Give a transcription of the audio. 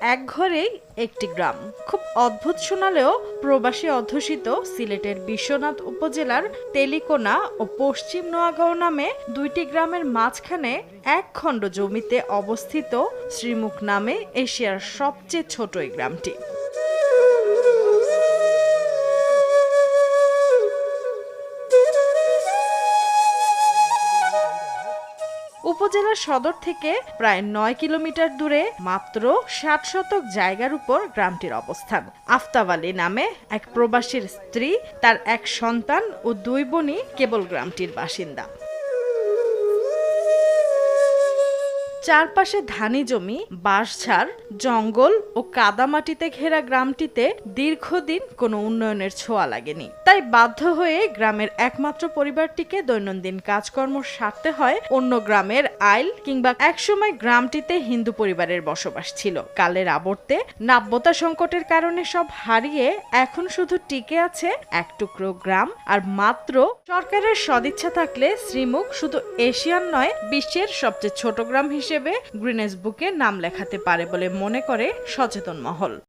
শহরেই একটি গ্রাম। খুব অদ্ভুত শোনালেও প্রবাসী অধ্যুষিত সিলেটের বিশ্বনাথ উপজেলার তেলিকোনা ও পশ্চিম নোয়াগাঁও নামে দুইটি গ্রামের মাঝখানে এক খণ্ড জমিতে অবস্থিত শ্রীমুখ নামে এশিয়ার সবচেয়ে ছোট এই গ্রামটি। উপজেলার সদর থেকে প্রায় নয় কিলোমিটার দূরে মাত্র ষাট শতক জায়গার উপর গ্রামটির অবস্থান। আফতাব আলী নামে এক প্রবাসীর স্ত্রী, তার এক সন্তান ও দুই বোনই কেবল গ্রামটির বাসিন্দা। চারপাশে ধানি জমি, বাঁশঝাড়, জঙ্গল ও কাদামাটিতে ঘেরা গ্রামটিতে দীর্ঘদিন কোনো উন্নয়নের ছোঁয়া লাগেনি। তাই বাধ্য হয়ে গ্রামের একমাত্র পরিবারটিকে দৈনন্দিন কাজকর্ম সারতে হয় অন্য গ্রামের আইল কিংবা একসময় গ্রামটিতে হিন্দু পরিবারের বসবাস ছিল। কালের আবর্তে নাব্যতা সংকটের কারণে সব হারিয়ে এখন শুধু টিকে আছে এক টুকরো গ্রাম আর মাত্র সরকারের সদিচ্ছা থাকলে শ্রীমুখ শুধু এশিয়ান নয়, বিশ্বের সবচেয়ে ছোট গ্রাম হিসেবে গ্রিনেস বুকে নাম লেখাতে পারে বলে মনে করে সচেতন মহল।